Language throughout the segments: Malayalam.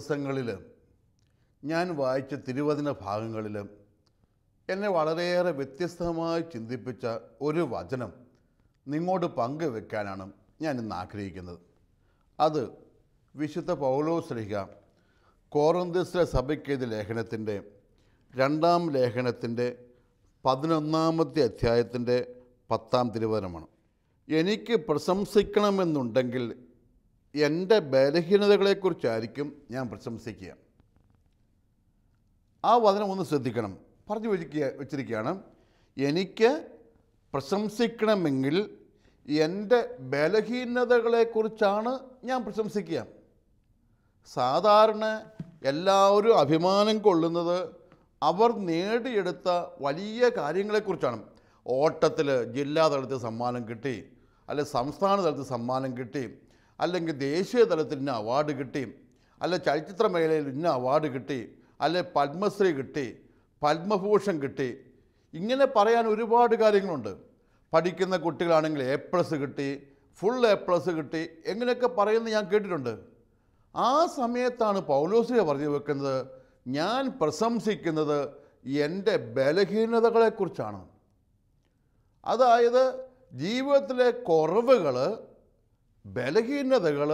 ദിവസങ്ങളിൽ ഞാൻ വായിച്ച തിരുവചന ഭാഗങ്ങളിൽ എന്നെ വളരെയേറെ വ്യത്യസ്തമായി ചിന്തിപ്പിച്ച ഒരു വചനം നിങ്ങോട് പങ്കുവെക്കാനാണ് ഞാൻ ഇന്ന് ആഗ്രഹിക്കുന്നത്. അത് വിശുദ്ധ പൗലോസ്ലിഹ കോറന്തിസ്ര സഭയ്ക്കെതിരെ ലേഖനത്തിന്റെ രണ്ടാം ലേഖനത്തിന്റെ പതിനൊന്നാമത്തെ അധ്യായത്തിന്റെ പത്താം തിരുവചനമാണ്. എനിക്ക് പ്രശംസിക്കണമെന്നുണ്ടെങ്കിൽ എന്റെ ബലഹീനതകളെക്കുറിച്ചായിരിക്കും ഞാൻ പ്രശംസിക്കുക. ആ വചനം ഒന്ന് ശ്രദ്ധിക്കണം. പറഞ്ഞു വെച്ചിരിക്കുക വെച്ചിരിക്കുകയാണ് എനിക്ക് പ്രശംസിക്കണമെങ്കിൽ എന്റെ ബലഹീനതകളെക്കുറിച്ചാണ് ഞാൻ പ്രശംസിക്കുക. സാധാരണ എല്ലാവരും അഭിമാനം കൊള്ളുന്നത് അവർ നേടിയെടുത്ത വലിയ കാര്യങ്ങളെക്കുറിച്ചാണ്. ഓട്ടത്തിൽ ജില്ലാ തലത്തിൽ സമ്മാനം കിട്ടി അല്ലെ സംസ്ഥാന തലത്തിൽ സമ്മാനം കിട്ടി അല്ലെങ്കിൽ ദേശീയ തലത്തിൽ ഇന്ന അവാർഡ് കിട്ടി അല്ലെ ചലച്ചിത്ര മേഖലയിൽ ഇന്ന അവാർഡ് കിട്ടി അല്ലെ പത്മശ്രീ കിട്ടി പത്മഭൂഷൺ കിട്ടി. ഇങ്ങനെ പറയാൻ ഒരുപാട് കാര്യങ്ങളുണ്ട്. പഠിക്കുന്ന കുട്ടികളാണെങ്കിൽ എ പ്ലസ് കിട്ടി ഫുൾ എ പ്ലസ് കിട്ടി എങ്ങനെയൊക്കെ പറയുന്നത് ഞാൻ കേട്ടിട്ടുണ്ട്. ആ സമയത്താണ് പൗലോസിയെ പറഞ്ഞു വെക്കുന്നത് ഞാൻ പ്രശംസിക്കുന്നത് എന്റെ ബലഹീനതകളെക്കുറിച്ചാണ്. അതായത് ജീവിതത്തിലെ കുറവുകൾ ബലഹീനതകൾ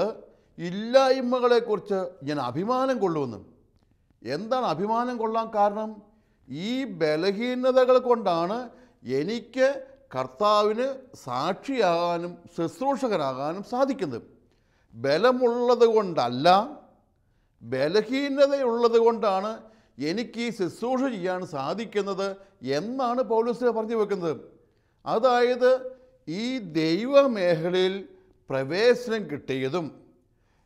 ഇല്ലായ്മകളെക്കുറിച്ച് ഞാൻ അഭിമാനം കൊള്ളുമെന്നും എന്താണ് അഭിമാനം കൊള്ളാൻ കാരണം? ഈ ബലഹീനതകൾ കൊണ്ടാണ് എനിക്ക് കർത്താവിന് സാക്ഷിയാകാനും ശുശ്രൂഷകരാകാനും സാധിക്കുന്നത്. ബലമുള്ളത് കൊണ്ടല്ല ബലഹീനതയുള്ളത് കൊണ്ടാണ് എനിക്ക് ഈ ശുശ്രൂഷ ചെയ്യാൻ സാധിക്കുന്നത് എന്നാണ് പൗലോസിനെ പറഞ്ഞു വെക്കുന്നത്. അതായത് ഈ ദൈവമേഖലയിൽ പ്രവേശനം കിട്ടിയതും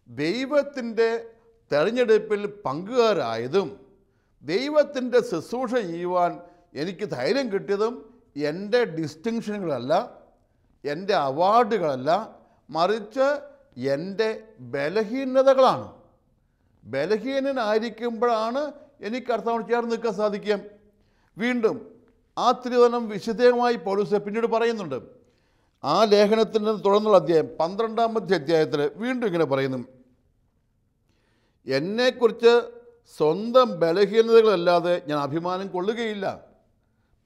ദൈവത്തിന്റെ തെരഞ്ഞെടുപ്പിൽ പങ്കുകാരായതും ദൈവത്തിന്റെ ശുശ്രൂഷ ചെയ്യുവാൻ എനിക്ക് ധൈര്യം കിട്ടിയതും എന്റെ ഡിസ്റ്റിങ്ഷനുകളല്ല എന്റെ അവാർഡുകളല്ല മറിച്ച് എന്റെ ബലഹീനതകളാണ്. ബലഹീനനായിരിക്കുമ്പോഴാണ് എനിക്ക് അർത്ഥം ചേർന്ന് നിൽക്കാൻ സാധിക്കുക. വീണ്ടും ആ തിരുവനം വിശദമായി പോലീസ് പിന്നീട് പറയുന്നുണ്ട്. ആ ലേഖനത്തിന്റെ തുടർന്നുള്ള അധ്യായം പന്ത്രണ്ടാമത്തെ അധ്യായത്തിൽ വീണ്ടും ഇങ്ങനെ പറയുന്നു. എന്നെക്കുറിച്ച് സ്വന്തം ബലഹീനതകളല്ലാതെ ഞാൻ അഭിമാനം കൊള്ളുകയില്ല.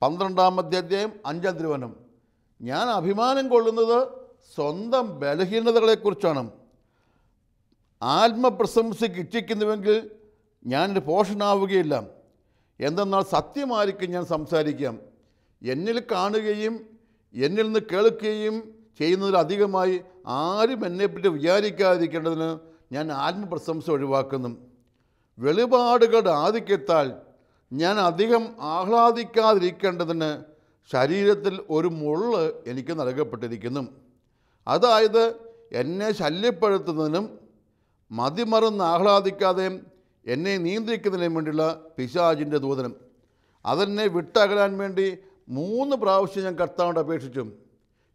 പന്ത്രണ്ടാമത്തെ അധ്യായം അഞ്ചാം തിരുവനം ഞാൻ അഭിമാനം കൊള്ളുന്നത് സ്വന്തം ബലഹീനതകളെക്കുറിച്ചാണ്. ആത്മപ്രശംസയ്ക്ക് ഇച്ഛിക്കുന്നുവെങ്കിൽ ഞാനൊരു പോഷണാവുകയില്ല എന്തെന്നാൽ സത്യമായിരിക്കും ഞാൻ സംസാരിക്കാം. എന്നിൽ കാണുകയും എന്നിൽ നിന്ന് കേൾക്കുകയും ചെയ്യുന്നതിലധികമായി ആരും എന്നെപ്പറ്റി വിചാരിക്കാതിരിക്കേണ്ടതിന് ഞാൻ ആത്മപ്രശംസ ഒഴിവാക്കുന്നു. വെളിപാടുകളുടെ ആധിക്യത്താൽ ഞാൻ അധികം ആഹ്ലാദിക്കാതിരിക്കേണ്ടതിന് ശരീരത്തിൽ ഒരു മുള്ള് എനിക്ക് നൽകപ്പെട്ടിരിക്കുന്നു. അതായത് എന്നെ ശല്യപ്പെടുത്തുന്നതിനും മതിമറന്ന് ആഹ്ലാദിക്കാതെ എന്നെ നിയന്ത്രിക്കുന്നതിനും വേണ്ടിയുള്ള പിശാജിന്റെ ദൂതനം. അതെന്നെ വിട്ടകലാൻ വേണ്ടി മൂന്ന് പ്രാവശ്യം ഞാൻ കർത്താവിനോട് അപേക്ഷിച്ചു.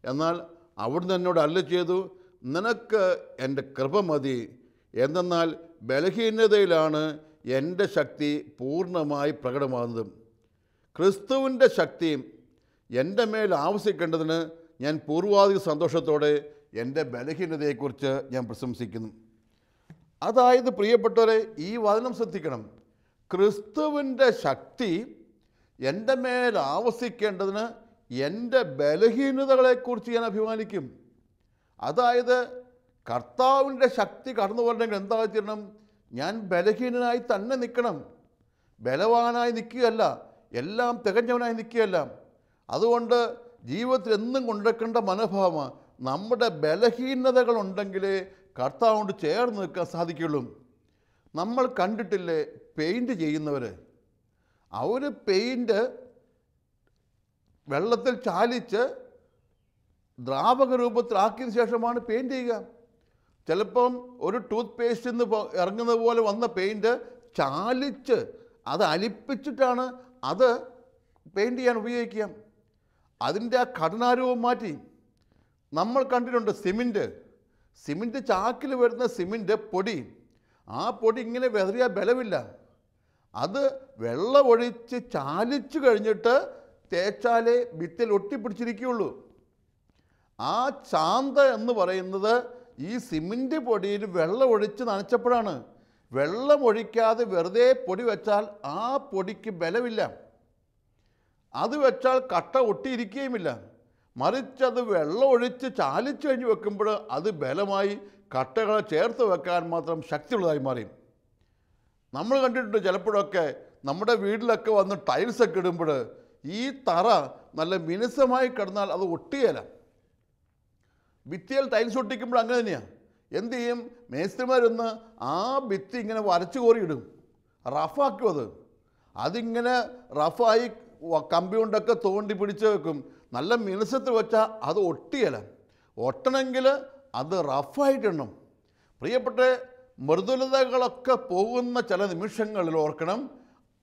എന്നാൽ അവിടുന്ന് എന്നോട് അല്ല ചെയ്തു നിനക്ക് എന്റെ കൃപ മതി. എന്തെന്നാൽ ബലഹീനതയിലാണ് എന്റെ ശക്തി പൂർണമായി പ്രകടമാകുന്നത്. ക്രിസ്തുവിന്റെ ശക്തി എന്റെ മേൽ ആവശ്യിക്കേണ്ടതിന് ഞാൻ പൂർവാധിക സന്തോഷത്തോടെ എന്റെ ബലഹീനതയെക്കുറിച്ച് ഞാൻ പ്രശംസിക്കുന്നു. അതായത് പ്രിയപ്പെട്ടവരെ ഈ വചനം ശ്രദ്ധിക്കണം. ക്രിസ്തുവിന്റെ ശക്തി എന്റെ മേൽ ആവസിക്കേണ്ടതിന് എന്റെ ബലഹീനതകളെക്കുറിച്ച് ഞാൻ അഭിമാനിക്കും. അതായത് കർത്താവിന്റെ ശക്തി കടന്നു വരണമെങ്കിൽ എന്താ ചെയ്യണം? ഞാൻ ബലഹീനനായി തന്നെ നിൽക്കണം. ബലവാനായി നിൽക്കുകയല്ല എല്ലാം തികഞ്ഞവനായി നിൽക്കുകയല്ല. അതുകൊണ്ട് ജീവിതത്തിൽ എന്നും കൊണ്ടുവയ്ക്കേണ്ട മനോഭാവമാണ് നമ്മുടെ ബലഹീനതകളുണ്ടെങ്കിലേ കർത്താവ് കൊണ്ട് ചേർന്ന് നിൽക്കാൻ സാധിക്കുള്ളൂ നമ്മൾ കണ്ടിട്ടില്ലേ പെയിന്റ് ചെയ്യുന്നവർ അവർ പെയിന്റ് വെള്ളത്തിൽ ചാലിച്ച് ദ്രാവക രൂപത്തിലാക്കിയതിന് ശേഷമാണ് പെയിന്റ് ചെയ്യുക. ചിലപ്പം ഒരു ടൂത്ത് പേസ്റ്റിൽ നിന്ന് ഇറങ്ങുന്നത് പോലെ വന്ന പെയിന്റ് ചാലിച്ച് അത് അലിപ്പിച്ചിട്ടാണ് അത് പെയിന്റ് ചെയ്യാൻ ഉപയോഗിക്കുക. അതിന്റെ ആ ഘടനാരൂപം മാറ്റി. നമ്മൾ കണ്ടിട്ടുണ്ട് സിമന്റ് സിമന്റ് ചാക്കിൽ വരുന്ന സിമന്റ് പൊടി. ആ പൊടി ഇങ്ങനെ വെതറിയാൽ ബലമില്ല. അത് വെള്ളമൊഴിച്ച് ചാലിച്ചു കഴിഞ്ഞിട്ട് തേച്ചാലേ ഭിത്തിൽ ഒട്ടിപ്പിടിച്ചിരിക്കുകയുള്ളൂ. ആ ചാന്ത എന്ന് പറയുന്നത് ഈ സിമന്റ് പൊടിയിൽ വെള്ളമൊഴിച്ച് നനച്ചപ്പോഴാണ്. വെള്ളമൊഴിക്കാതെ വെറുതെ പൊടി വെച്ചാൽ ആ പൊടിക്ക് ബലമില്ല. അത് വെച്ചാൽ കട്ട ഒട്ടിയിരിക്കുകയുമില്ല. അത് ഒഴിച്ച് ചാലിച്ചു കഴിഞ്ഞ് വെക്കുമ്പോൾ അത് ബലമായി കട്ടകളെ ചേർത്ത് വെക്കാൻ മാത്രം ശക്തിയുള്ളതായി മാറി. നമ്മൾ കണ്ടിട്ടുണ്ട് ചിലപ്പോഴൊക്കെ നമ്മുടെ വീട്ടിലൊക്കെ വന്ന് ടൈൽസൊക്കെ ഇടുമ്പോൾ ഈ തറ നല്ല മിനുസമായി കിടന്നാൽ അത് ഒട്ടുകയില്ല ഭിത്തിയിൽ ടൈൽസ് ഒട്ടിക്കുമ്പോൾ അങ്ങനെ തന്നെയാണ് എന്ത് ചെയ്യും? മേസ്ത്രിമാരൊന്ന് ആ ഭിത്തി ഇങ്ങനെ വരച്ചു കോറിയിടും റഫാക്കും അത്. അതിങ്ങനെ റഫായി കമ്പി കൊണ്ടൊക്കെ തോണ്ടി പിടിച്ച് വെക്കും. നല്ല മിനുസത്ത് വെച്ചാൽ അത് ഒട്ടിയല. ഒട്ടണമെങ്കിൽ അത് റഫായിട്ടിടണം പ്രിയപ്പെട്ട മൃദുലതകളൊക്കെ പോകുന്ന ചില നിമിഷങ്ങളിൽ ഓർക്കണം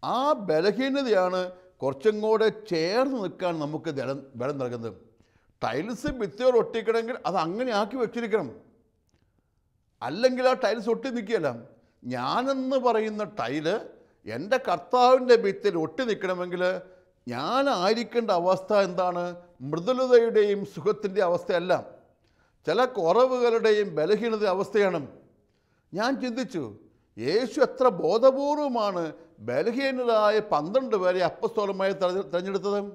ആ ബലഹീനതയാണ് കുറച്ചും കൂടെ ചേർന്ന് നിൽക്കാൻ നമുക്ക് ബലം ബലം നൽകുന്നത്. ടൈൽസ് ഭിത്തിയോട് ഒട്ടിക്കണമെങ്കിൽ അത് അങ്ങനെ ആക്കി വെച്ചിരിക്കണം. അല്ലെങ്കിൽ ആ ടൈൽസ് ഒട്ടി നിൽക്കുകയല്ല. ഞാനെന്ന് പറയുന്ന ടൈൽ എന്റെ കർത്താവിന്റെ ഭിത്തിൽ ഒട്ടി നിൽക്കണമെങ്കിൽ ഞാനായിരിക്കേണ്ട അവസ്ഥ എന്താണ്? മൃദുലതയുടെയും സുഖത്തിന്റെ അവസ്ഥയല്ല. ചില കുറവുകളുടെയും ബലഹീനത അവസ്ഥയാണ്. ഞാൻ ചിന്തിച്ചു യേശു എത്ര ബോധപൂർവമാണ് ബലഹീനരായ പന്ത്രണ്ട് പേരെ അപ്പസ്തോലമായി തെരഞ്ഞെ- തിരഞ്ഞെടുത്തത്.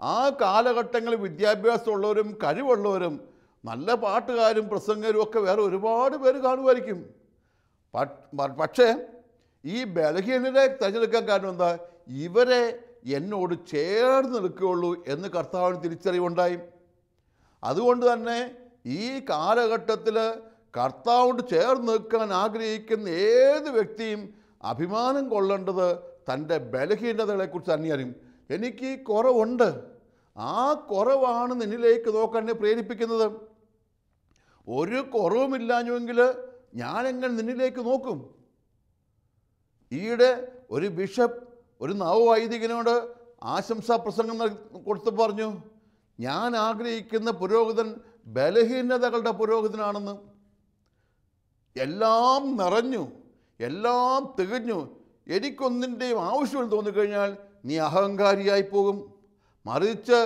ആ കാലഘട്ടങ്ങളിൽ വിദ്യാഭ്യാസമുള്ളവരും കഴിവുള്ളവരും നല്ല പാട്ടുകാരും പ്രസംഗരും ഒക്കെ വേറെ ഒരുപാട് പേര് കാണുമായിരിക്കും. പക്ഷേ ഈ ബലഹീനരെ തിരഞ്ഞെടുക്കാൻ കാരണം എന്താ? ഇവരെ എന്നോട് ചേർന്ന് നിൽക്കുകയുള്ളൂ എന്ന് കർത്താവിന് തിരിച്ചറിവുണ്ടായി. അതുകൊണ്ട് തന്നെ ഈ കാലഘട്ടത്തിൽ കർത്താവിനോട് ചേർന്ന് നിൽക്കാൻ ആഗ്രഹിക്കുന്ന ഏത് വ്യക്തിയും അഭിമാനം കൊള്ളേണ്ടത് തന്റെ ബലഹീനതകളെക്കുറിച്ച് തന്നെയറിയും എനിക്ക് കുറവുണ്ട്. ആ കുറവാണ് നിന്നിലേക്ക് നോക്കാൻ എന്നെ പ്രേരിപ്പിക്കുന്നത്. ഒരു കുറവുമില്ലാഞ്ഞുവെങ്കിൽ ഞാനെങ്ങനെ നിന്നിലേക്ക് നോക്കും? ഈയിടെ ഒരു ബിഷപ്പ് ഒരു നവവൈദികനോട് ആശംസാ പ്രസംഗം കൊടുത്ത് പറഞ്ഞു ഞാൻ ആഗ്രഹിക്കുന്ന പുരോഹിതൻ ബലഹീനതകളുടെ പുരോഹിതനാണെന്ന്. എല്ലാം നിറഞ്ഞു എല്ലാം തികഞ്ഞു. എനിക്കൊന്നിന്റെയും ആവശ്യം തോന്നിക്കഴിഞ്ഞാൽ നീ അഹങ്കാരിയായി പോകും. മറിച്ച്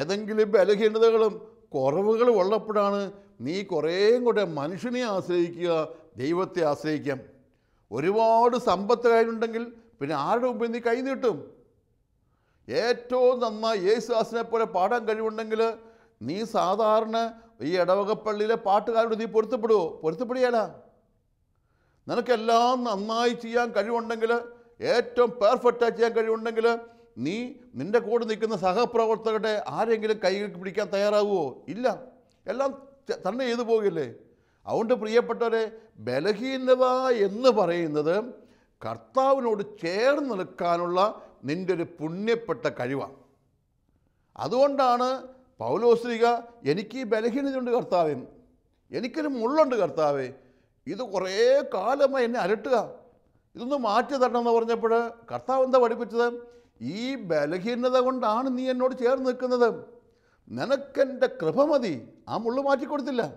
ഏതെങ്കിലും ബലഹീനതകളും കുറവുകളും ഉള്ളപ്പോഴാണ് നീ കുറേയും കൂടെ മനുഷ്യനെ ആശ്രയിക്കുക ദൈവത്തെ ആശ്രയിക്കാം. ഒരുപാട് സമ്പത്ത് കയ്യിലുണ്ടെങ്കിൽ പിന്നെ ആരുടെ മുമ്പിൽ നീ കൈനീട്ടും ഏറ്റവും നന്നായി യേശുദാസിനെ പോലെ പാടാൻ കഴിവുണ്ടെങ്കിൽ നീ സാധാരണ ഈ ഇടവകപ്പള്ളിയിലെ പാട്ടുകാരോട് നീ പൊരുത്തപ്പെടുവോ പൊരുത്തപ്പെടുകയല്ല. നിനക്കെല്ലാം നന്നായി ചെയ്യാൻ കഴിവുണ്ടെങ്കിൽ ഏറ്റവും പെർഫെക്റ്റായി ചെയ്യാൻ കഴിവുണ്ടെങ്കിൽ നീ നിന്റെ കൂടെ നിൽക്കുന്ന സഹപ്രവർത്തകരുടെ ആരെങ്കിലും കൈ പിടിക്കാൻ തയ്യാറാവുമോ ഇല്ല. എല്ലാം തന്നെ ചെയ്തു പോകില്ലേ? അതുകൊണ്ട് പ്രിയപ്പെട്ടവരെ ബലഹീനത എന്ന് പറയുന്നത് കർത്താവിനോട് ചേർന്ന് നിൽക്കാനുള്ള നിന്റെ ഒരു പുണ്യപ്പെട്ട കഴിവാണ്. അതുകൊണ്ടാണ് പൗലോസ്ലിക എനിക്ക് ബലഹീനതയുണ്ട് കർത്താവേ. എനിക്കൊരു മുള്ളുണ്ട് കർത്താവേ. ഇത് കുറേ കാലമായി എന്നെ അലട്ടുക. ഇതൊന്ന് മാറ്റി തരണം എന്ന് പറഞ്ഞപ്പോൾ കർത്താവ് എന്താ പഠിപ്പിച്ചത്? ഈ ബലഹീനത കൊണ്ടാണ് നീ എന്നോട് ചേർന്ന് നിൽക്കുന്നത്. നിനക്കെന്റെ കൃപ മതി. ആ മുള്ളു മാറ്റിക്കൊടുത്തില്ല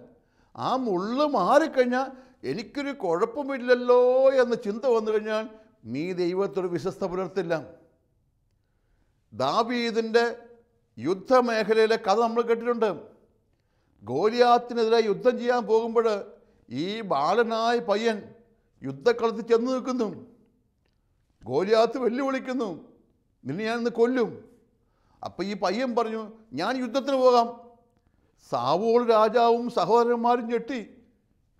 ആ മുള്ളു മാറിക്കഴിഞ്ഞാൽ എനിക്കൊരു കുഴപ്പമില്ലല്ലോ എന്ന ചിന്ത വന്നു കഴിഞ്ഞാൽ നീ ദൈവത്തോട് വിശ്വസ്ത പുലർത്തില്ല. ദാവീദിന്റെ യുദ്ധമേഖലയിലെ കഥ നമ്മൾ കേട്ടിട്ടുണ്ട്. ഗോലിയാത്തിനെതിരെ യുദ്ധം ചെയ്യാൻ പോകുമ്പോൾ ഈ ബാലനായ പയ്യൻ യുദ്ധക്കളത്തിൽ ചെന്ന് നിൽക്കുന്നു. ഗോലിയാത്ത് വെല്ലുവിളിക്കുന്നു. നിന്നെ ഞാൻ ഇന്ന് കൊല്ലും. അപ്പോൾ ഈ പയ്യൻ പറഞ്ഞു ഞാൻ യുദ്ധത്തിന് പോകാം. സാവോൾ രാജാവും സഹോദരന്മാരും ഞെട്ടി.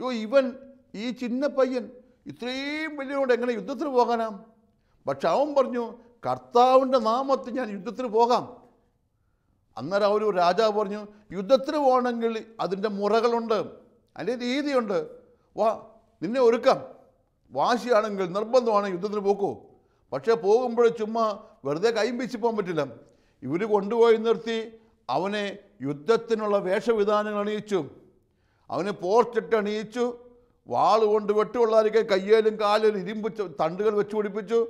യോ ഇവൻ ഈ ചിന്ന പയ്യൻ ഇത്രയും വലിയവനോട് എങ്ങനെ യുദ്ധത്തിന് പോകാനാം? പക്ഷെ അവൻ പറഞ്ഞു കർത്താവിന്റെ നാമത്തിൽ ഞാൻ യുദ്ധത്തിന് പോകാം. അന്നേരം ഒരു രാജാവ് പറഞ്ഞു യുദ്ധത്തിന് പോകണമെങ്കിൽ അതിന്റെ മുറകളുണ്ട് അതിന്റെ രീതിയുണ്ട്. വാ നിന്നെ ഒരുക്കാം. വാശിയാണെങ്കിൽ നിർബന്ധമാണ് യുദ്ധത്തിന് പോക്കൂ. പക്ഷേ പോകുമ്പോൾ ചുമ്മാ വെറുതെ കൈമ്പിച്ച് പോകാൻ പറ്റില്ല. ഇവർ കൊണ്ടുപോയി നിർത്തി അവനെ യുദ്ധത്തിനുള്ള വേഷവിധാനങ്ങൾ അണിയിച്ചു. അവന് പോർച്ചിട്ട് അണിയിച്ചു. വാൾ കൊണ്ട് വെട്ടുകൊള്ളാതിരിക്കാൻ കയ്യേലും കാലിലും ഇരുമ്പ് തണ്ടുകൾ വെച്ച് പിടിപ്പിച്ചു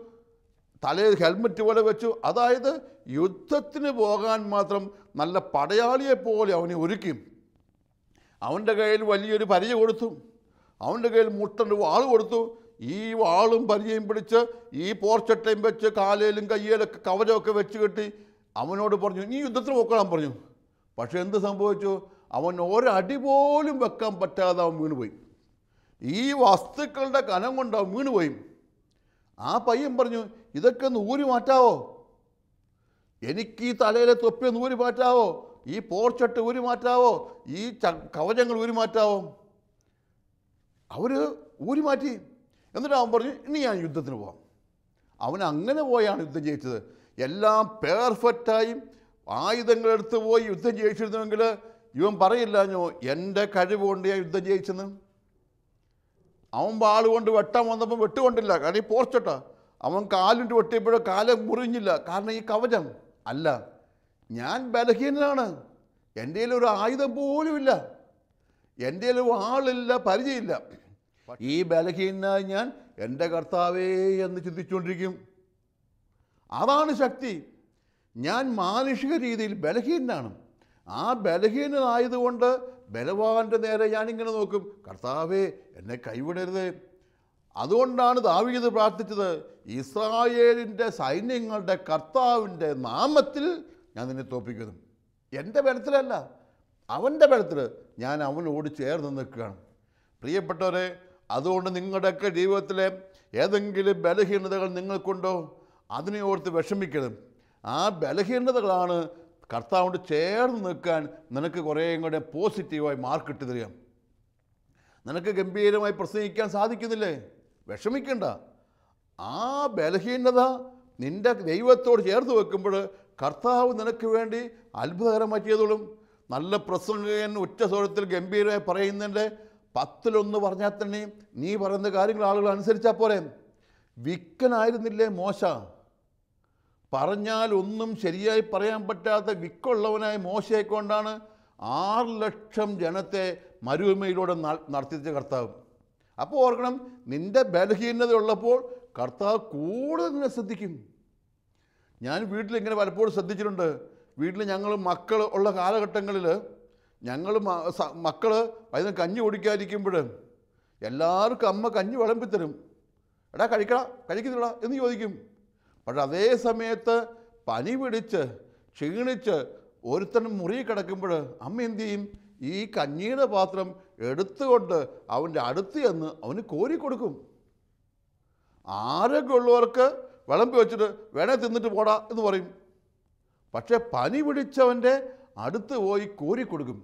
തലയിൽ ഹെൽമെറ്റ് പോലെ വെച്ചു. അതായത് യുദ്ധത്തിന് പോകാൻ മാത്രം നല്ല പടയാളിയെ പോലെ അവനെ ഒരുക്കി. അവന്റെ കയ്യിൽ വലിയൊരു പരിചയ കൊടുത്തു. അവന്റെ കയ്യിൽ മുട്ടന്റെ വാൾ കൊടുത്തു. ഈ വാളും പരിചയം പിടിച്ച് ഈ പോർച്ചട്ടയും വെച്ച് കാലയിലും കയ്യിലൊക്കെ കവചമൊക്കെ വെച്ച് കെട്ടി അവനോട് പറഞ്ഞു നീ യുദ്ധത്തിന് പോക്കണം പറഞ്ഞു. പക്ഷെ എന്ത് സംഭവിച്ചു? അവൻ ഒരടി പോലും വെക്കാൻ പറ്റാതെ അവൻ വീണുപോയി. ഈ വസ്തുക്കളുടെ കനം കൊണ്ട് അവൻ വീണുപോയി. ആ പയ്യൻ പറഞ്ഞു ഇതൊക്കെ ഒന്ന് ഊരി മാറ്റാവോ? എനിക്ക് ഈ തലയിലെ തൊപ്പി ഒന്ന് ഊരി മാറ്റാവോ? ഈ പോർച്ചട്ട് ഊരി മാറ്റാവോ? ഈ കവചങ്ങൾ ഊരി മാറ്റാവോ? അവർ ഊരി മാറ്റി. എന്നിട്ട് അവൻ പറഞ്ഞു ഇനി ഞാൻ യുദ്ധത്തിന് പോകാം അവൻ അങ്ങനെ പോയാണ് യുദ്ധം ജയിച്ചത് എല്ലാം പെർഫെക്റ്റായി ആയുധങ്ങളെടുത്ത് പോയി യുദ്ധം ജയിച്ചിരുന്നുവെങ്കിൽ ഇവൻ പറയില്ലാഞ്ഞോ എന്റെ കഴിവ് കൊണ്ട് ഞാൻ യുദ്ധം ജയിച്ചെന്ന് അവൻ വാൾ കൊണ്ട് വെട്ടാൻ വന്നപ്പോൾ വെട്ടുകൊണ്ടില്ല. കാരണം ഈ പോർച്ചട്ട അവൻ കാലിട്ട് ഒട്ടിയപ്പോഴോ കാലം മുറിഞ്ഞില്ല. കാരണം ഈ കവചം. അല്ല ഞാൻ ബലഹീനനാണ്. എന്റെ ഒരു ആയുധം പോലുമില്ല എന്റെ ആളില്ല പരിചയമില്ല. ഈ ബലഹീനായി ഞാൻ എന്റെ കർത്താവേ എന്ന് ചിന്തിച്ചുകൊണ്ടിരിക്കും. അതാണ് ശക്തി. ഞാൻ മാനുഷിക രീതിയിൽ ബലഹീനനാണ്. ആ ബലഹീനനായതുകൊണ്ട് ബലവാന്റെ നേരെ ഞാനിങ്ങനെ നോക്കും. കർത്താവേ എന്നെ കൈവിടരുത്. അതുകൊണ്ടാണ് ദാവീദ് പ്രാർത്ഥിച്ചത് ഇസ്രായേലിന്റെ സൈന്യങ്ങളുടെ കർത്താവിന്റെ നാമത്തിൽ ഞാൻ നിന്നെ തോപ്പിക്കുന്നു എന്റെ ബലത്തിലല്ല അവന്റെ ബലത്തിൽ ഞാൻ അവനോട് ചേർന്ന് നിൽക്കുകയാണ്. പ്രിയപ്പെട്ടവരെ അതുകൊണ്ട് നിങ്ങളുടെയൊക്കെ ജീവിതത്തിലെ ഏതെങ്കിലും ബലഹീനതകൾ നിങ്ങൾക്കുണ്ടോ? അതിനെ ഓർത്ത് വിഷമിക്കരുത്. ആ ബലഹീനതകളാണ് കർത്താവിനോട് ചേർന്ന് നിൽക്കാൻ നിനക്ക് കുറേ കൂടെ പോസിറ്റീവായി മാർക്കിട്ട് തരിക. നിനക്ക് ഗംഭീരമായി പ്രസംഗിക്കാൻ സാധിക്കുന്നില്ലേ? വിഷമിക്കണ്ട. ആ ബലഹീനത നിന്റെ ദൈവത്തോട് ചേർത്ത് വെക്കുമ്പോൾ കർത്താവ് നിനക്ക് വേണ്ടി അത്ഭുതകരമായി ചെയ്തോളും നല്ല പ്രസംഗകൻ ഉച്ച സ്വരത്തിൽ ഗംഭീരമായി പറയുന്നതിന്റെ പത്തിലൊന്ന് പറഞ്ഞാൽ തന്നെ നീ പറയുന്ന കാര്യങ്ങൾ ആളുകൾ അനുസരിച്ചാൽ പോരെ. വിക്കനായിരുന്നില്ലേ മോശ? പറഞ്ഞാൽ ഒന്നും ശരിയായി പറയാൻ പറ്റാത്ത വിക്കുള്ളവനായ മോശയെ കൊണ്ടാണ് ആറ് ലക്ഷം ജനത്തെ മരുഭൂമിയിലൂടെ നടത്തിച്ച കർത്താവ്. അപ്പോൾ ഓർക്കണം നിന്റെ ബലഹീനത ഉള്ളപ്പോൾ കർത്താവ് കൂടുതൽ നിന്നെ ശ്രദ്ധിക്കും. ഞാൻ വീട്ടിൽ ഇങ്ങനെ പലപ്പോഴും ശ്രദ്ധിച്ചിട്ടുണ്ട്. വീട്ടിൽ ഞങ്ങൾ മക്കൾ ഉള്ള കാലഘട്ടങ്ങളിൽ ഞങ്ങൾ മക്കൾ അതിന് കഞ്ഞി കുടിക്കാതിരിക്കുമ്പോൾ എല്ലാവർക്കും അമ്മ കഞ്ഞി വിളമ്പിത്തരും. എടാ കഴിക്കടാ കഴിക്കുന്നില്ല എന്ന് ചോദിക്കും. പക്ഷെ അതേ സമയത്ത് പനി പിടിച്ച് ക്ഷീണിച്ച് ഒരുത്തനും മുറി കിടക്കുമ്പോൾ അമ്മ എന്തു ചെയ്യും? ഈ കഞ്ഞിയുടെ പാത്രം എടുത്തുകൊണ്ട് അവന്റെ അടുത്ത് ചെന്ന് അവന് കോരി കൊടുക്കും. ആരോഗ്യമുള്ളവർക്ക് വിളമ്പി വെച്ചിട്ട് വേണേ തിന്നിട്ട് പോടാ എന്ന് പറയും. പക്ഷേ പനി പിടിച്ചവന്റെ അടുത്ത് പോയി കോരി കൊടുക്കും.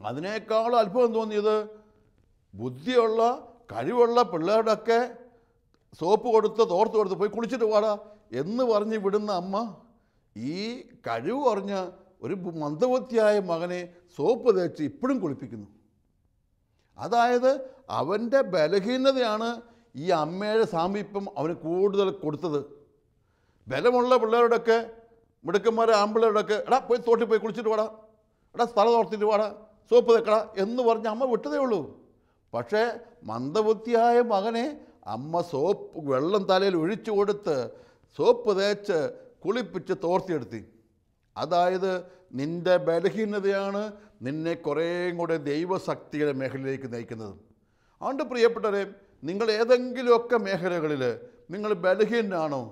അതിനേക്കാൾ അത്ഭുതം തോന്നിയത് ബുദ്ധിയുള്ള കഴിവുള്ള പിള്ളേരുടെയൊക്കെ സോപ്പ് കൊടുത്ത് തോർത്ത് കൊടുത്ത് പോയി കുളിച്ചിട്ട് പോടാ എന്ന് പറഞ്ഞ് വിടുന്ന അമ്മ ഈ കഴിവ് കുറഞ്ഞ ഒരു മന്ദബുദ്ധിയായ മകനെ സോപ്പ് തേച്ച് ഇപ്പോഴും കുളിപ്പിക്കുന്നു. അതായത് അവന്റെ ബലഹീനതയാണ് ഈ അമ്മയുടെ സാമീപ്യം അവന് കൂടുതൽ കൊടുത്തത്. ബലമുള്ള പിള്ളേരോടൊക്കെ മിടുക്കന്മാരെ ആമ്പിള്ളേരോടൊക്കെ എടാ പോയി തോട്ടിൽ പോയി കുളിച്ചിട്ട് വാടാ. എടാ സ്ഥലം തോർത്തിട്ട് വാടാ. സോപ്പ് തെക്കടാ എന്ന് പറഞ്ഞ് അമ്മ വിട്ടതേ ഉള്ളൂ. പക്ഷേ മന്ദബുദ്ധിയായ മകനെ അമ്മ സോപ്പ് വെള്ളം തലയിൽ ഒഴിച്ചു കൊടുത്ത് സോപ്പ് തേച്ച് കുളിപ്പിച്ച് തോർത്തിയെടുത്തി. അതായത് നിന്റെ ബലഹീനതയാണ് നിന്നെ കുറേയും കൂടെ ദൈവശക്തിയുടെ മേഖലയിലേക്ക് നയിക്കുന്നത്. അതുകൊണ്ട് പ്രിയപ്പെട്ടവരെ നിങ്ങൾ ഏതെങ്കിലുമൊക്കെ മേഖലകളിൽ നിങ്ങൾ ബലഹീനാണോ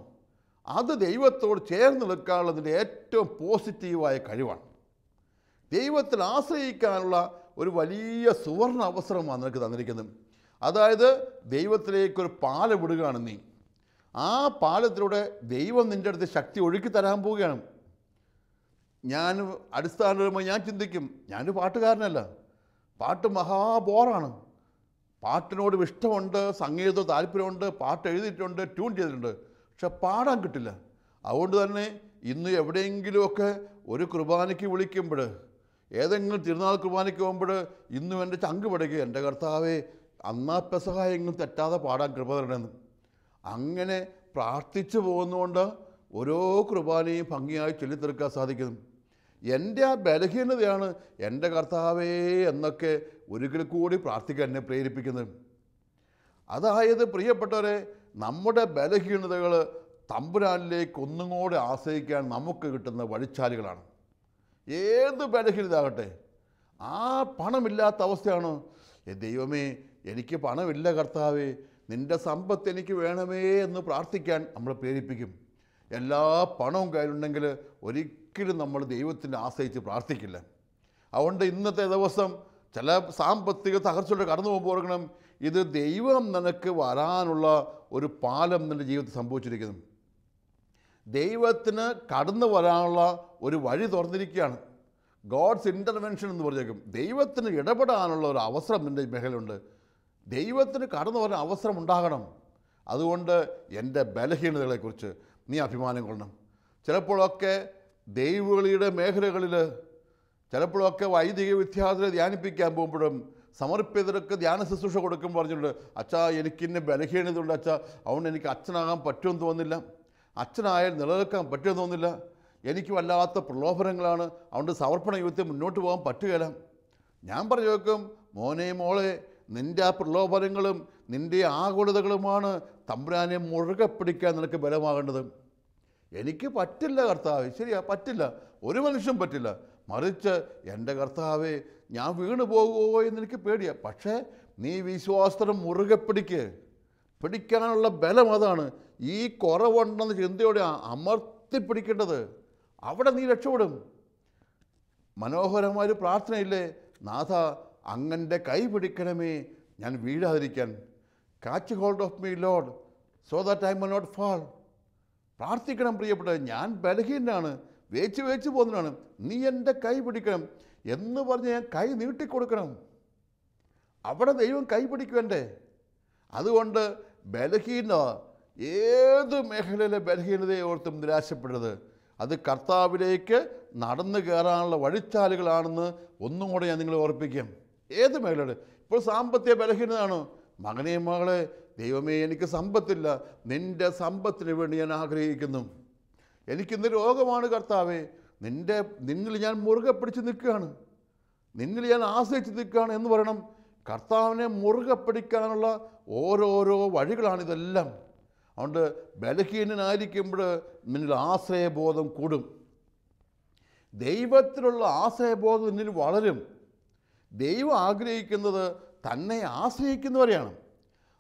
അത് ദൈവത്തോട് ചേർന്ന് നിൽക്കാനുള്ളതിന്റെ ഏറ്റവും പോസിറ്റീവായ കഴിവാണ്. ദൈവത്തിൽ ആശ്രയിക്കാനുള്ള ഒരു വലിയ സുവർണ അവസരമാണ് നിനക്ക് തന്നിരിക്കുന്നത്. അതായത് ദൈവത്തിലേക്കൊരു പാലം വിടുകയാണ് നീ. ആ പാലത്തിലൂടെ ദൈവം നിന്റെ അടുത്ത് ശക്തി ഒഴുക്കി തരാൻ പോവുകയാണ്. ഞാൻ അടിസ്ഥാനപരമായി ഞാൻ ചിന്തിക്കും. ഞാനൊരു പാട്ടുകാരനല്ല. പാട്ട് മഹാബോറാണ്. പാട്ടിനോട് ഇഷ്ടമുണ്ട് സംഗീത താല്പര്യമുണ്ട് പാട്ട് എഴുതിയിട്ടുണ്ട് ട്യൂൺ ചെയ്തിട്ടുണ്ട്. പക്ഷെ പാടാൻ കിട്ടില്ല. അതുകൊണ്ട് തന്നെ ഇന്ന് എവിടെയെങ്കിലുമൊക്കെ ഒരു കുർബാനയ്ക്ക് വിളിക്കുമ്പോൾ ഏതെങ്കിലും തിരുനാൾ കുർബാനയ്ക്ക് പോകുമ്പോൾ ഇന്നും എന്റെ ചങ്ക് പടയ്ക്കുക. എന്റെ കർത്താവെ അന്നാ പെസഹായെങ്കിലും തെറ്റാതെ പാടാൻ കൃപ തരണമെന്ന് അങ്ങനെ പ്രാർത്ഥിച്ചു പോകുന്നതുകൊണ്ട് ഓരോ കുർബാനയും ഭംഗിയായി ചൊല്ലിത്തീർക്കാൻ സാധിക്കുന്നു. എന്റെ ആ ബലഹീനതയാണ് എന്റെ കർത്താവേ എന്നൊക്കെ ഒരിക്കൽ കൂടി പ്രാർത്ഥിക്കാൻ എന്നെ പ്രേരിപ്പിക്കുന്നത്. അതായത് പ്രിയപ്പെട്ടവരെ നമ്മുടെ ബലഹീനതകൾ തമ്പുരാനിലേക്ക് ഒന്നും കൂടെ ആശ്രയിക്കാൻ നമുക്ക് കിട്ടുന്ന വഴിച്ചാലുകളാണ്. ഏത് ബലഹീനതാകട്ടെ ആ പണമില്ലാത്ത അവസ്ഥയാണ്. "ഏ ദൈവമേ എനിക്ക് പണമില്ല കർത്താവേ നിന്റെ സമ്പത്ത് എനിക്ക് വേണമേ എന്ന് പ്രാർത്ഥിക്കാൻ നമ്മളെ പ്രേരിപ്പിക്കും. എല്ലാ പണവും കയ്യിലുണ്ടെങ്കിൽ ഒരിക്കലും നമ്മൾ ദൈവത്തിനെ ആശ്രയിച്ച് പ്രാർത്ഥിക്കില്ല. അതുകൊണ്ട് ഇന്നത്തെ ദിവസം ചില സാമ്പത്തിക തകർച്ചയുടെ കടന്നു പോകുമ്പോൾ ഇത് ദൈവം നിനക്ക് വരാനുള്ള ഒരു പാലം നിന്റെ ജീവിതത്തിൽ സംഭവിച്ചിരിക്കുന്നു. ദൈവത്തിന് കടന്നു വരാനുള്ള ഒരു വഴി തുറന്നിരിക്കുകയാണ്. ഗോഡ്സ് ഇന്റർവെൻഷൻ എന്ന് പറഞ്ഞേക്കും. ദൈവത്തിന് ഇടപെടാനുള്ള ഒരു അവസരം നിന്റെ മേഖലയുണ്ട് ദൈവത്തിന് കടന്നു വരാൻ അവസരം ഉണ്ടാകണം. അതുകൊണ്ട് എന്റെ ബലഹീനതകളെക്കുറിച്ച് നീ അഭിമാനം കൊള്ളണം. ചിലപ്പോഴൊക്കെ ദൈവവിളിയുടെ മേഖലകളിൽ ചിലപ്പോഴൊക്കെ വൈദിക വിദ്യാർത്ഥികളെ ധ്യാനിപ്പിക്കാൻ പോകുമ്പോഴും സമർപ്പിതർക്ക് ധ്യാന ശുശ്രൂഷ കൊടുക്കും പറഞ്ഞിട്ടുണ്ട്. അച്ഛാ എനിക്കിന്നെ ബലഹീനതയുണ്ട് അച്ഛാ. അതുകൊണ്ട് എനിക്ക് അച്ഛനാകാൻ പറ്റുമെന്ന് തോന്നുന്നില്ല. അച്ഛനായാൽ നിലനിൽക്കാൻ പറ്റുമെന്ന് തോന്നുന്നില്ല. എനിക്ക് വല്ലാത്ത പ്രലോഭനങ്ങളാണ്. അതുകൊണ്ട് സമർപ്പണ യുദ്ധത്തിൽ മുന്നോട്ട് പോകാൻ പറ്റുകയില്ല. ഞാൻ പറഞ്ഞു വെക്കും മോനെ മോളെ നിന്റെ ആ പ്രലോഭനങ്ങളും നിന്റെ ആകുലതകളുമാണ് തമ്പുരാനെ മുഴുകെ പിടിക്കാൻ നിനക്ക് ബലമാകേണ്ടത്. എനിക്ക് പറ്റില്ല കർത്താവ്. ശരിയാ പറ്റില്ല. ഒരു മനുഷ്യൻ പറ്റില്ല. മറിച്ച് എന്റെ കർത്താവെ ഞാൻ വീണു പോകുമോ എന്ന് എനിക്ക് പേടിയാ. പക്ഷേ നീ വിശ്വാസത്തിന് മുറുകെ പിടിക്ക്. പിടിക്കാനുള്ള ബലം അതാണ് ഈ കുറവുണ്ടെന്ന് ചിന്തയോടെ അമർത്തി പിടിക്കേണ്ടത്. അവിടെ നീ രക്ഷപ്പെടും. മനോഹരമായൊരു പ്രാർത്ഥനയില്ലേ? നാഥ അങ്ങന്റെ കൈ പിടിക്കണമേ ഞാൻ വീഴാതിരിക്കാൻ. Catch hold of me lord so that I may not fall പ്രാർത്ഥിക്കണം പ്രിയപ്പെട്ട ഞാൻ ബലഹീനാണ് വേച്ച് വേച്ച് പോകുന്നതാണ് നീ എന്റെ കൈ പിടിക്കണം എന്ന് പറഞ്ഞ് ഞാൻ കൈ നീട്ടിക്കൊടുക്കണം. അവിടെ ദൈവം കൈ പിടിക്കുവേണ്ടേ അതുകൊണ്ട് ബലഹീന ഏത് മേഖലയിലെ ബലഹീനതയെ ഓർത്തും നിരാശപ്പെടരുത്. അത് കർത്താവിലേക്ക് നടന്നു കയറാനുള്ള വഴിച്ചാലുകളാണെന്ന് ഒന്നും കൂടെ ഞാൻ നിങ്ങളെ ഓർപ്പിക്കാം. ഏത് മേഖലയുടെ? ഇപ്പോൾ സാമ്പത്തിക ബലഹീനതയാണോ? മകനെയും മകളെ ദൈവമേ എനിക്ക് സമ്പത്തില്ല. നിന്റെ സമ്പത്തിന് വേണ്ടി ഞാൻ ആഗ്രഹിക്കുന്നു. എനിക്കിന്ന് രോഗമാണ് കർത്താവേ. നിന്റെ നിന്നിൽ ഞാൻ മുറുകെ പിടിച്ച് നിൽക്കുകയാണ്. നിന്നിൽ ഞാൻ ആശ്രയിച്ച് നിൽക്കുകയാണ് എന്ന് പറയണം. കർത്താവിനെ മുറുകെ പിടിക്കാനുള്ള ഓരോരോ വഴികളാണിതെല്ലാം. അതുകൊണ്ട് ബലഹീനനായിരിക്കുമ്പോൾ നിന്നിൽ ആശ്രയബോധം കൂടും. ദൈവത്തിലുള്ള ആശ്രയബോധം നിന്നിൽ വളരും. ദൈവം ആഗ്രഹിക്കുന്നത് തന്നെ ആശ്രയിക്കുന്നവരെയാണ്.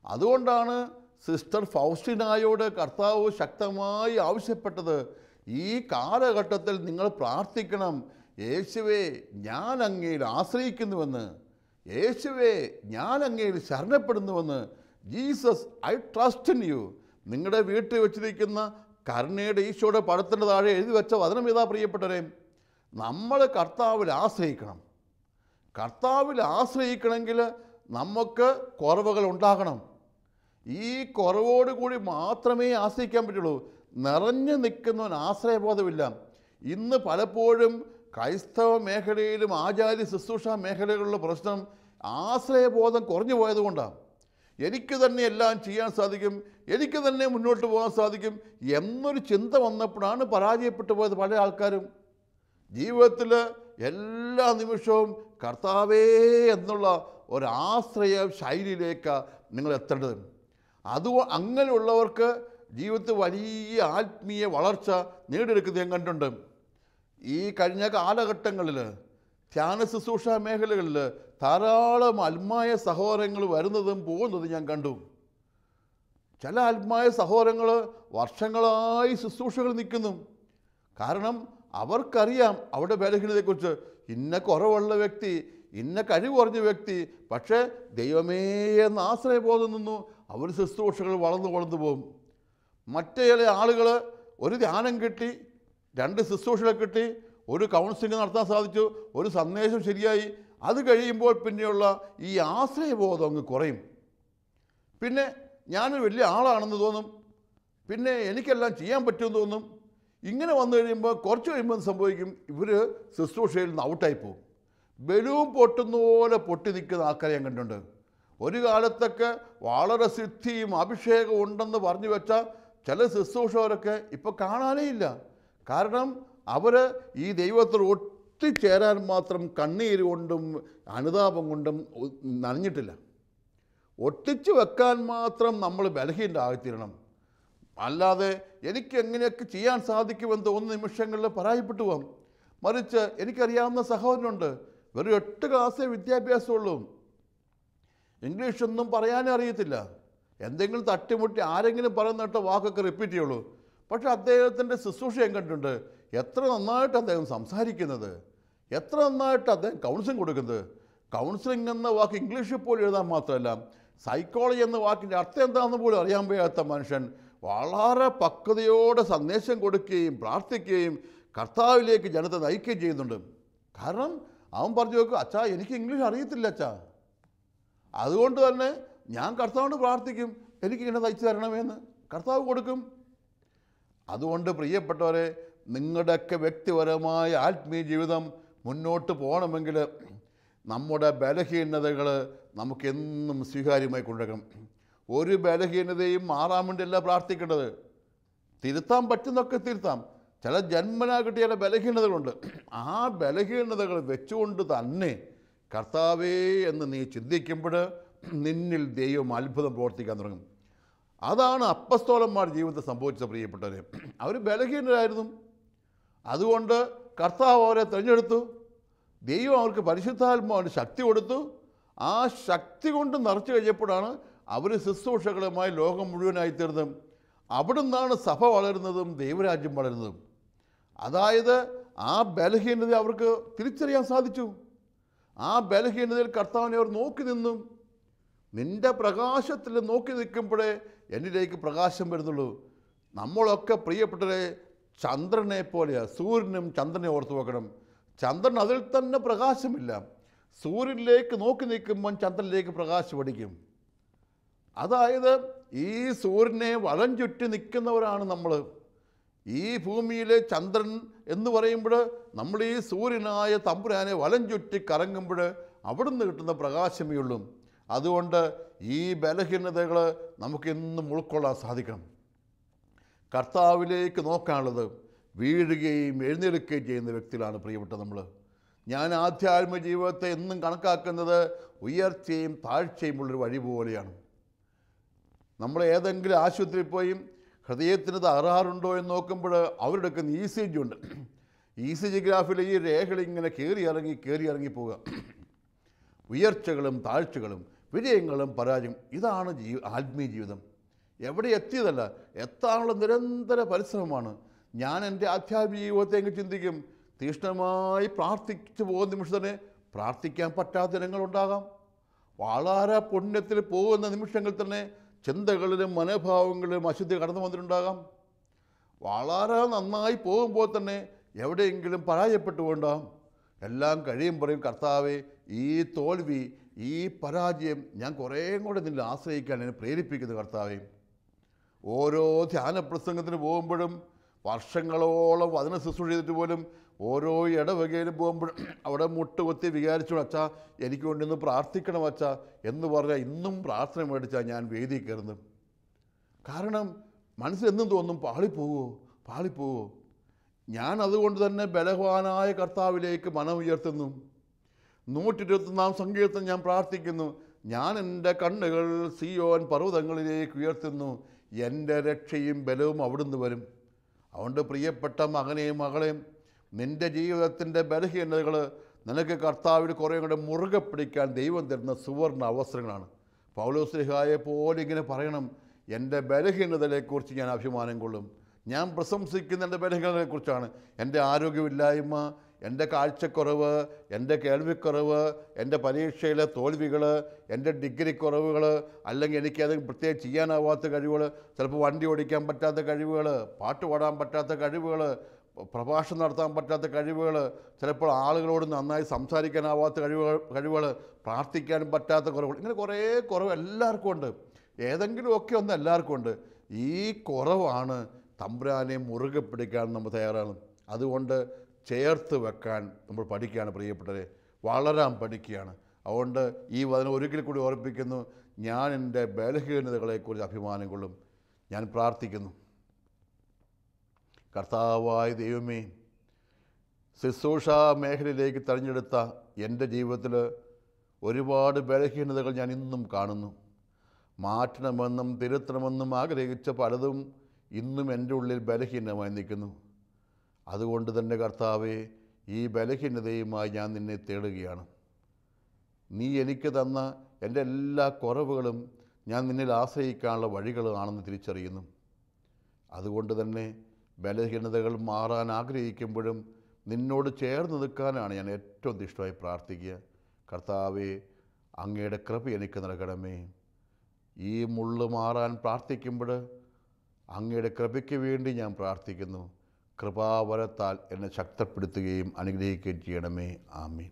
അതുകൊണ്ടാണ് സിസ്റ്റർ ഫൗസ്റ്റിനായോട് കർത്താവ് ശക്തമായി ആവശ്യപ്പെട്ടത് ഈ കാലഘട്ടത്തിൽ നിങ്ങൾ പ്രാർത്ഥിക്കണം യേശുവെ ഞാൻ അങ്ങയിൽ ആശ്രയിക്കുന്നുവെന്ന്. യേശുവെ ഞാൻ അങ്ങയിൽ ശരണപ്പെടുന്നുവെന്ന്. Jesus I trust in you. നിങ്ങളുടെ വീട്ടിൽ വെച്ചിരിക്കുന്ന കരുണയുടെ ഈശോയുടെ പടത്തിന്റെ താഴെ എഴുതി വെച്ച വചനം ഇതാ പ്രിയപ്പെട്ടവരെ നമ്മൾ കർത്താവിൽ ആശ്രയിക്കണം. കർത്താവിൽ ആശ്രയിക്കണമെങ്കിൽ നമുക്ക് കുറവുകൾ ഉണ്ടാകണം. ഈ കുറവോടുകൂടി മാത്രമേ ആശ്രയിക്കാൻ പറ്റുള്ളൂ. നിറഞ്ഞു നിൽക്കുന്നവൻ ആശ്രയബോധമില്ല. ഇന്ന് പലപ്പോഴും ക്രൈസ്തവ മേഖലയിലും ആചാര്യ ശുശ്രൂഷ മേഖലകളിലുള്ള പ്രശ്നം ആശ്രയബോധം കുറഞ്ഞു പോയതുകൊണ്ടാണ്. എനിക്ക് തന്നെ എല്ലാം ചെയ്യാൻ സാധിക്കും എനിക്ക് തന്നെ മുന്നോട്ട് പോകാൻ സാധിക്കും എന്നൊരു ചിന്ത വന്നപ്പോഴാണ് പരാജയപ്പെട്ടു പോയത് പല ആൾക്കാരും. ജീവിതത്തിൽ എല്ലാ നിമിഷവും കർത്താവേ എന്നുള്ള ഒരാശ്രയ ശൈലിയിലേക്ക് നിങ്ങൾ എത്തേണ്ടത് അത് അങ്ങനെയുള്ളവർക്ക് ജീവിതത്തിൽ വലിയ ആത്മീയ വളർച്ച നേടിയെടുക്കുന്നത് ഞാൻ കണ്ടിട്ടുണ്ട്. ഈ കഴിഞ്ഞ കാലഘട്ടങ്ങളിൽ ധ്യാന ശുശ്രൂഷ മേഖലകളിൽ ധാരാളം ആത്മായ സഹോദരങ്ങൾ വരുന്നതും പോകുന്നതും ഞാൻ കണ്ടു. ചില ആത്മായ സഹോദരങ്ങൾ വർഷങ്ങളായി ശുശ്രൂഷകൾ നിൽക്കുന്നു. കാരണം അവർക്കറിയാം അവിടെ ബലഹീനതയെക്കുറിച്ച് ഇന്ന കുറവുള്ള വ്യക്തി ഇന്ന കഴിവ് കുറഞ്ഞ വ്യക്തി പക്ഷേ ദൈവമേ എന്ന് ആശ്രയബോധം നിന്നു. അവർ ശുശ്രൂഷകൾ വളർന്നു വളർന്നു പോകും. മറ്റേ ആളുകൾ ഒരു ധ്യാനം കിട്ടി രണ്ട് ശുശ്രൂഷകളെ കിട്ടി ഒരു കൗൺസിലിംഗ് നടത്താൻ സാധിച്ചു ഒരു സന്ദേശം ശരിയായി. അത് കഴിയുമ്പോൾ പിന്നെയുള്ള ഈ ആശ്രയബോധം അങ്ങ് കുറയും. പിന്നെ ഞാനൊരു വലിയ ആളാണെന്ന് തോന്നും. പിന്നെ എനിക്കെല്ലാം ചെയ്യാൻ പറ്റുമെന്ന് തോന്നും. ഇങ്ങനെ വന്നു കഴിയുമ്പോൾ കുറച്ച് കഴിയുമ്പോൾ സംഭവിക്കും? ഇവർ ശുശ്രൂഷയിൽ നിന്ന് ഔട്ടായി പോകും. ബലൂൺ പൊട്ടുന്ന പോലെ പൊട്ടി നിൽക്കുന്ന ആൾക്കാരെ ഞാൻ കണ്ടിട്ടുണ്ട്. ഒരു കാലത്തൊക്കെ വളരെ സിദ്ധിയും അഭിഷേകവും ഉണ്ടെന്ന് പറഞ്ഞു വെച്ച ചില ശുശ്രൂഷകരൊക്കെ ഇപ്പോൾ കാണാനേ ഇല്ല. കാരണം അവർ ഈ ദൈവത്തിൽ ഒട്ടിച്ചേരാൻ മാത്രം കണ്ണീര് കൊണ്ടും അനുതാപം കൊണ്ടും നനഞ്ഞിട്ടില്ല. ഒട്ടിച്ചു വെക്കാൻ മാത്രം നമ്മൾ ബലഹീനരായിത്തീരണം അല്ലാതെ എനിക്ക് എങ്ങനെയൊക്കെ ചെയ്യാൻ സാധിക്കുമെന്ന് തോന്നുന്ന നിമിഷങ്ങളിൽ പരാജയപ്പെട്ടു പോകാം. മറിച്ച് എനിക്കറിയാവുന്ന സഹോദരനുണ്ട്. വെറും എട്ട് ക്ലാസ്സേ വിദ്യാഭ്യാസമുള്ളൂ. ഇംഗ്ലീഷൊന്നും പറയാനേ അറിയത്തില്ല. എന്തെങ്കിലും തട്ടിമുട്ടി ആരെങ്കിലും പറയുന്നിട്ട് വാക്കൊക്കെ റിപ്പീറ്റ് ചെയ്യുള്ളൂ. പക്ഷെ അദ്ദേഹത്തിന്റെ ശുശ്രൂഷ ഞാൻ കണ്ടിട്ടുണ്ട്. എത്ര നന്നായിട്ട് അദ്ദേഹം സംസാരിക്കുന്നത്. എത്ര നന്നായിട്ട് അദ്ദേഹം കൗൺസിലിംഗ് കൊടുക്കുന്നത്. കൗൺസിലിംഗ് എന്ന വാക്ക് ഇംഗ്ലീഷിൽ പോലും എഴുതാൻ മാത്രമല്ല സൈക്കോളജി എന്ന വാക്കിന്റെ അർത്ഥം എന്താണെന്ന് പോലും അറിയാൻ വയ്യാത്ത മനുഷ്യൻ വളരെ പക്വതയോടെ സന്ദേശം കൊടുക്കുകയും പ്രാർത്ഥിക്കുകയും കർത്താവിലേക്ക് ജനത്തെ നയിക്കുകയും ചെയ്യുന്നുണ്ട്. കാരണം അവൻ പറഞ്ഞു നോക്കും അച്ഛാ എനിക്ക് ഇംഗ്ലീഷ് അറിയത്തില്ല അച്ഛാ. അതുകൊണ്ട് തന്നെ ഞാൻ കർത്താവിനോട് പ്രാർത്ഥിക്കും എനിക്കിങ്ങനെ തയ്ച്ചു തരണമെന്ന് കർത്താവ് കൊടുക്കും. അതുകൊണ്ട് പ്രിയപ്പെട്ടവരെ നിങ്ങളുടെയൊക്കെ വ്യക്തിപരമായ ആത്മീയ ജീവിതം മുന്നോട്ട് പോകണമെങ്കിൽ നമ്മുടെ ബലഹീനതകൾ നമുക്കെന്നും സ്വീകാര്യമായി കൊണ്ടുവരണം. ഒരു ബലഹീനതയും മാറാൻ വേണ്ടിയല്ല പ്രാർത്ഥിക്കേണ്ടത്. തിരുത്താൻ പറ്റുന്നൊക്കെ തിരുത്താം. ചില ജന്മനാ കിട്ടിയ ബലഹീനതകളുണ്ട്. ആ ബലഹീനതകൾ വെച്ചുകൊണ്ട് തന്നെ കർത്താവേ എന്ന് നീ ചിന്തിക്കുമ്പോൾ നിന്നിൽ ദൈവം അത്ഭുതം പ്രവർത്തിക്കാൻ തുടങ്ങും. അതാണ് അപ്പസ്തോലന്മാർ ജീവിതത്തിൽ സംഭവിച്ച പ്രിയപ്പെട്ടവരെ. അവർ ബലഹീനരായിരുന്നു. അതുകൊണ്ട് കർത്താവ് അവരെ തിരഞ്ഞെടുത്തു. ദൈവം അവർക്ക് പരിശുദ്ധാത്മാവിന് ശക്തി കൊടുത്തു. ആ ശക്തി കൊണ്ട് നിറച്ചു കഴിഞ്ഞപ്പോഴാണ് അവർ ശുശ്രൂഷകളുമായി ലോകം മുഴുവനായി തീർന്നതും. അവിടുന്നാണ് സഭ വളരുന്നതും ദൈവരാജ്യം വളരുന്നതും. അതായത് ആ ബലഹീനത അവർക്ക് തിരിച്ചറിയാൻ സാധിച്ചു. ആ ബലഹീനതയിൽ കർത്താവിനെ അവർ നോക്കി നിന്നും. നിന്റെ പ്രകാശത്തിൽ നോക്കി നിൽക്കുമ്പോഴേ എന്നിലേക്ക് പ്രകാശം വരുന്നുള്ളൂ. നമ്മളൊക്കെ പ്രിയപ്പെട്ടവരെ ചന്ദ്രനെ പോലെയാണ് സൂര്യനും ചന്ദ്രനെ ഓർത്ത് വെക്കണം. ചന്ദ്രൻ അതിൽ തന്നെ പ്രകാശമില്ല. സൂര്യനിലേക്ക് നോക്കി നിൽക്കുമ്പോൾ ചന്ദ്രനിലേക്ക് പ്രകാശം അടിക്കും. അതായത് ഈ സൂര്യനെ വലം ചുറ്റി നിൽക്കുന്നവരാണ് നമ്മൾ ഈ ഭൂമിയിലെ ചന്ദ്രൻ എന്ന് പറയുമ്പോൾ നമ്മൾ ഈ സൂര്യനായ തമ്പുരാനെ വലം ചുറ്റി കറങ്ങുമ്പോൾ അവിടുന്ന് കിട്ടുന്ന പ്രകാശമേ ഉള്ളൂ. അതുകൊണ്ട് ഈ ബലഹീനതകൾ നമുക്കെന്നും ഉൾക്കൊള്ളാൻ സാധിക്കണം. കർത്താവിലേക്ക് നോക്കാനുള്ളത് വീഴുകയും എഴുന്നേൽക്കുകയും ചെയ്യുന്ന വ്യക്തികളാണ് പ്രിയപ്പെട്ട നമ്മൾ. ഞാൻ ആധ്യാത്മ ജീവിതത്തെ എന്നും കണക്കാക്കുന്നത് ഉയർച്ചയും താഴ്ചയും ഉള്ളൊരു വഴി പോലെയാണ്. നമ്മൾ ഏതെങ്കിലും ആശുപത്രിയിൽ പോയി ഹൃദയത്തിന് തകരാറുണ്ടോ എന്ന് നോക്കുമ്പോൾ അവരെടുക്കുന്ന ഇ സി ജി ഉണ്ട്. ഇ സി ജി ഗ്രാഫിൽ ഈ രേഖകൾ ഇങ്ങനെ കയറി ഇറങ്ങി കയറി ഇറങ്ങി പോവുക. ഉയർച്ചകളും താഴ്ചകളും വിജയങ്ങളും പരാജയം ഇതാണ് ജീ ആത്മീയ ജീവിതം. എവിടെ എത്തിയതല്ല എത്താനുള്ള നിരന്തര പരിശ്രമമാണ്. ഞാൻ എന്റെ ആധ്യാത്മിക ജീവിതത്തെ എങ്കിൽ ചിന്തിക്കും? തീഷ്ണമായി പ്രാർത്ഥിച്ചു പോകുന്ന നിമിഷം തന്നെ പ്രാർത്ഥിക്കാൻ പറ്റാത്ത ദിനങ്ങളുണ്ടാകാം വളരെ പുണ്യത്തിൽ പോകുന്ന നിമിഷങ്ങളിൽ തന്നെ ചിന്തകളിലും മനോഭാവങ്ങളിലും അശുദ്ധി കടന്നു വന്നിട്ടുണ്ടാകാം. വളരെ നന്നായി പോകുമ്പോൾ തന്നെ എവിടെയെങ്കിലും പരാജയപ്പെട്ടുകൊണ്ടാം. എല്ലാം കഴിയും പറയും കർത്താവെ ഈ തോൽവി ഈ പരാജയം ഞാൻ കുറേയും കൂടെ നിന്നെ ആശ്രയിക്കാൻ എന്നെ പ്രേരിപ്പിക്കുന്നു കർത്താവെ. ഓരോ ധ്യാന പ്രസംഗത്തിന് പോകുമ്പോഴും വർഷങ്ങളോളം വചന ശുശ്രൂഷ ചെയ്തിട്ട് പോലും ഓരോ ഇടവകയിലും പോകുമ്പോഴും അവിടെ മുട്ടുകുത്തി വിചാരിച്ചു അച്ഛാ എനിക്ക് വേണ്ടി ഒന്ന് പ്രാർത്ഥിക്കണം അച്ഛാ എന്ന് പറഞ്ഞാൽ ഇന്നും പ്രാർത്ഥന മേടിച്ചാൽ ഞാൻ വേദി കയറുന്നു കാരണം മനസ്സിൽ എന്നും തോന്നും പാളിപ്പോവോ പാളിപ്പോവോ. ഞാൻ അതുകൊണ്ട് തന്നെ ബലവാനായ കർത്താവിലേക്ക് മനം ഉയർത്തുന്നു. നൂറ്റി ഇരുപത്തൊന്നാം സങ്കീർത്തം ഞാൻ പ്രാർത്ഥിക്കുന്നു. ഞാൻ എന്റെ കണ്ണുകൾ സിയോൻ പർവതങ്ങളിലേക്ക് ഉയർത്തുന്നു. എന്റെ രക്ഷയും ബലവും അവിടുന്ന് വരും. അതുകൊണ്ട് പ്രിയപ്പെട്ട മകനെയും മകളെയും നിന്റെ ജീവിതത്തിന്റെ ബലഹീനതകൾ നിനക്ക് കർത്താവിൽ കുറേ കൂടെ മുറുകെ പിടിക്കാൻ ദൈവം തരുന്ന സുവർണ അവസരങ്ങളാണ്. പൗലോസ്ലിഹായെ പോലെ ഇങ്ങനെ പറയണം എന്റെ ബലഹീനതകളെക്കുറിച്ച് ഞാൻ അഭിമാനം കൊള്ളും. ഞാൻ പ്രശംസിക്കുന്ന എന്റെ ബലഹീനതകളെക്കുറിച്ചാണ്. എന്റെ ആരോഗ്യമില്ലായ്മ എന്റെ കാഴ്ചക്കുറവ് എന്റെ കേൾവിക്കുറവ് എന്റെ പരീക്ഷയിലെ തോൽവികൾ എന്റെ ഡിഗ്രി കുറവുകൾ അല്ലെങ്കിൽ എനിക്കത് പ്രത്യേകം ചെയ്യാനാവാത്ത കഴിവുകൾ ചിലപ്പോൾ വണ്ടി ഓടിക്കാൻ പറ്റാത്ത കഴിവുകൾ പാട്ട് പാടാൻ പറ്റാത്ത കഴിവുകൾ പ്രഭാഷണം നടത്താൻ പറ്റാത്ത കഴിവുകൾ ചിലപ്പോൾ ആളുകളോട് നന്നായി സംസാരിക്കാനാവാത്ത കഴിവുകൾ കഴിവുകൾ പ്രാർത്ഥിക്കാൻ പറ്റാത്ത കുറവുകൾ ഇങ്ങനെ കുറേ കുറവ് എല്ലാവർക്കും ഉണ്ട്. ഏതെങ്കിലുമൊക്കെ ഒന്ന് എല്ലാവർക്കും ഉണ്ട്. ഈ കുറവാണ് തമ്പുരാനെ മുറുകെ പിടിക്കാൻ നമ്മൾ തയ്യാറാണ്. അതുകൊണ്ട് ചേർത്ത് വെക്കാൻ നമ്മൾ പഠിക്കുകയാണ് പ്രിയപ്പെട്ടവരെ. വളരാൻ പഠിക്കുകയാണ്. അതുകൊണ്ട് ഈ വചനം ഒരിക്കൽ കൂടി ഓർപ്പിക്കുന്നു. ഞാൻ എന്റെ ബലഹീനതകളെക്കുറിച്ച് അഭിമാനം കൊള്ളും. ഞാൻ പ്രാർത്ഥിക്കുന്നു. കർത്താവായ ദൈവമേ ശുശ്രൂഷ മേഖലയിലേക്ക് തിരഞ്ഞെടുത്ത എന്റെ ജീവിതത്തിൽ ഒരുപാട് ബലഹീനതകൾ ഞാൻ ഇന്നും കാണുന്നു. മാറ്റണമെന്നും തിരുത്തണമെന്നും ആഗ്രഹിച്ച പലതും ഇന്നും എന്റെ ഉള്ളിൽ ബലഹീനമായി നിൽക്കുന്നു. അതുകൊണ്ട് തന്നെ കർത്താവെ ഈ ബലഹീനതയുമായി ഞാൻ നിന്നെ തേടുകയാണ്. നീ എനിക്ക് തന്ന എന്റെ എല്ലാ കുറവുകളും ഞാൻ നിന്നിൽ ആശ്രയിക്കാനുള്ള വഴികളാണെന്ന് തിരിച്ചറിയുന്നു. അതുകൊണ്ട് തന്നെ ബലഹീനതകൾ മാറാൻ ആഗ്രഹിക്കുമ്പോഴും നിന്നോട് ചേർന്ന് നിൽക്കാനാണ് ഞാൻ ഏറ്റവും ഇഷ്ടമായി പ്രാർത്ഥിക്കുക. കർത്താവെ അങ്ങയുടെ കൃപ എനിക്ക് നൽകണമേ. ഈ മുള്ളു മാറാൻ പ്രാർത്ഥിക്കുമ്പോൾ അങ്ങയുടെ കൃപയ്ക്ക് വേണ്ടി ഞാൻ പ്രാർത്ഥിക്കുന്നു. കൃപാവരത്താൽ എന്നെ ശക്തപ്പെടുത്തുകയും അനുഗ്രഹിക്കുകയും ചെയ്യണമേ. ആമീൻ.